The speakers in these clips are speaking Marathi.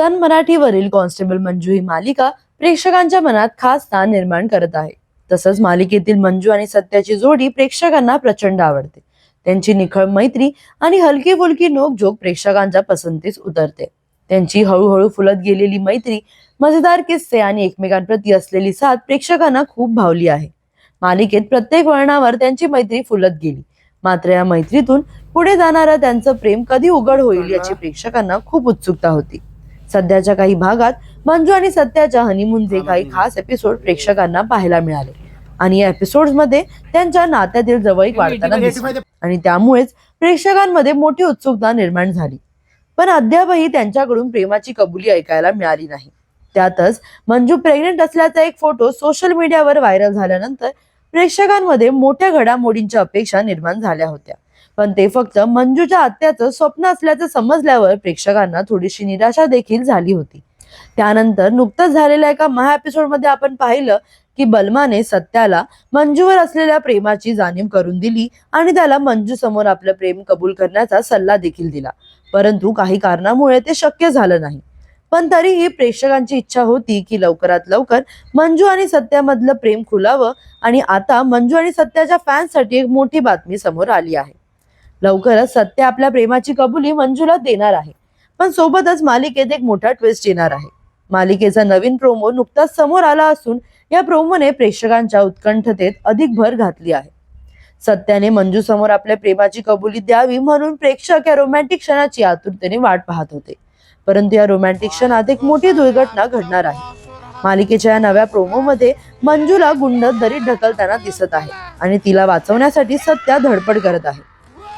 सन मराठीवरील कॉन्स्टेबल मंजू ही मालिका प्रेक्षकांच्या मनात खास स्थान निर्माण करत आहे. तसंच मालिकेतील मंजू आणि सत्याची जोडी प्रेक्षकांना प्रचंड आवडते. त्यांची निखळ मैत्री आणि हलकी फुलकी नोकझोक प्रेक्षकांच्या पसंतीस उतरते. त्यांची हळूहळू फुलत गेलेली मैत्री मजेदार किस्से आणि एकमेकांप्रती असलेली साथ प्रेक्षकांना खूप भावली आहे. मालिकेत प्रत्येक वळणावर त्यांची मैत्री फुलत गेली. मात्र या मैत्रीतून पुढे जाणारं त्यांचं प्रेम कधी उघड होईल याची प्रेक्षकांना खूप उत्सुकता होती. सध्याच्या काही भागात मंजू आणि सत्याच्या हनीमूनचे काही खास एपिसोड प्रेक्षकांना पाहायला मिळाले. आणि या एपिसोडमध्ये त्यांच्या नात्यातील जवळीक वाढताना दिसली. आणि त्यामुळेच प्रेक्षकांमध्ये मोठी उत्सुकता निर्माण झाली. पण अद्यापही त्यांच्याकडून प्रेमाची कबुली ऐकायला मिळाली नाही. त्यातच मंजू प्रेग्नेंट असल्याचा एक फोटो सोशल मीडियावर व्हायरल झाल्यानंतर प्रेक्षकांमध्ये मोठ्या घडामोडींच्या अपेक्षा निर्माण झाल्या होत्या. पण ते फक्त मंजूच्या हत्याचं स्वप्न असल्याचं समजल्यावर प्रेक्षकांना थोडीशी निराशा देखील झाली होती. त्यानंतर नुकतंच झालेल्या एका महा एपिसोडमध्ये आपण पाहिलं की बलमाने सत्याला मंजूवर असलेल्या प्रेमाची जाणीव करून दिली आणि त्याला मंजू समोर आपलं प्रेम कबूल करण्याचा सल्ला देखील दिला. परंतु काही कारणामुळे ते शक्य झालं नाही. पण तरीही प्रेक्षकांची इच्छा होती की लवकरात लवकर मंजू आणि सत्यामधलं प्रेम खुलावं आणि आता मंजू आणि सत्याच्या फॅन्ससाठी एक मोठी बातमी समोर आली आहे. लवकरच सत्य आपल्या प्रेमाची कबुली मंजूला देणार आहे. पण सोबतच मालिकेत एक मोठा ट्विस्ट येणार आहे. मालिकेचा नवीन प्रोमो नुकताच समोर आला असून या प्रोमोने प्रेक्षकांच्या उत्कंठतेत अधिक भर घातली आहे. सत्याने मंजू समोर आपल्या प्रेमाची कबुली द्यावी म्हणून प्रेक्षक या रोमॅन्टिक क्षणाची आतुरतेने वाट पाहत होते. परंतु या रोमॅन्टिक क्षणात एक मोठी दुर्घटना घडणार आहे. मालिकेच्या या नव्या प्रोमो मध्ये मंजूला गुंड दरीत ढकलताना दिसत आहे आणि तिला वाचवण्यासाठी सत्या धडपड करत आहे.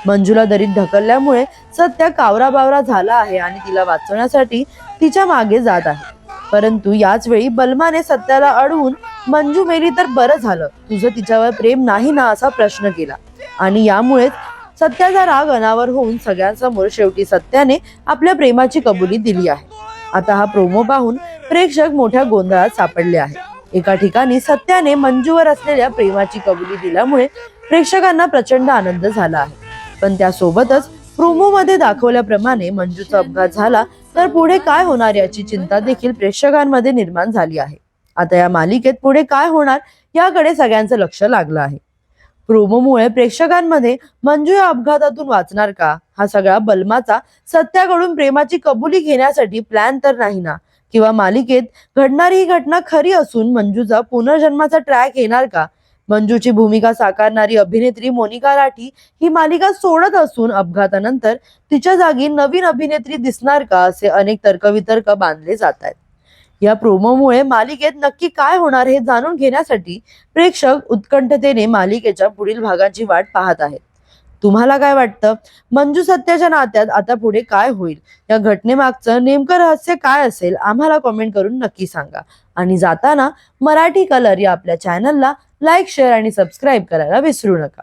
मंजूला दरीत ढकलल्यामुळे सत्या कावरा बावरा झाला आहे आणि तिला वाचवण्यासाठी तिच्यामागे जात आहे. परंतु याच वेळी बलमाने सत्याला अडवून मंजू मेली तर बरं झालं. तुझं तिच्यावर प्रेम नाही ना असा प्रश्न केला. आणि यामुळेच सत्याचा राग अनावर होऊन सगळ्यांसमोर शेवटी सत्याने आपल्या प्रेमाची कबुली दिली आहे. आता हा प्रोमो पाहून प्रेक्षक मोठ्या गोंधळात सापडले आहे एका ठिकाणी सत्याने मंजूवर असलेल्या प्रेमाची कबुली दिल्यामुळे प्रेक्षकांना प्रचंड आनंद झाला आहे. पण त्यासोबतच प्रोमो मध्ये दाखवल्याप्रमाणे मंजूचा अपघात झाला तर पुढे काय होणार याची चिंता देखील प्रेक्षकांमध्ये निर्माण झाली आहे. आता या मालिकेत पुढे काय होणार याकडे सगळ्यांचं लक्ष लागलं आहे. प्रोमोमुळे प्रेक्षकांमध्ये मंजू या अपघातातून वाचणार का? हा सगळा बलमाचा सत्याकडून प्रेमाची कबुली घेण्यासाठी प्लॅन तर नाही ना? किंवा मालिकेत घडणारी ही घटना खरी असून मंजूचा पुनर्जन्माचा ट्रॅक येणार का? मंजूची भूमिका साकारणारी अभिनेत्री मोनिका राठी ही मालिका सोडत असून अपघातानंतर तिच्या जागी नवीन अभिनेत्री दिसणार का असे अनेक तर्कवितर्क बांधले जात आहेत. या प्रोमोमुळे मालिकेत नक्की काय होणार हे जाणून घेण्यासाठी प्रेक्षक उत्कंठतेने मालिकेच्या पुढील भागाची वाट पाहत आहेत. तुम्हाला काय वाटतं? मंजू सत्याच्या नात्यात आता पुढे काय होईल? या घटनेमागचं नेमकं रहस्य काय असेल? आम्हाला कॉमेंट करून नक्की सांगा. आणि जाताना मराठी कलर या आपल्या चॅनलला लाईक शेअर आणि सबस्क्राईब करायला विसरू नका.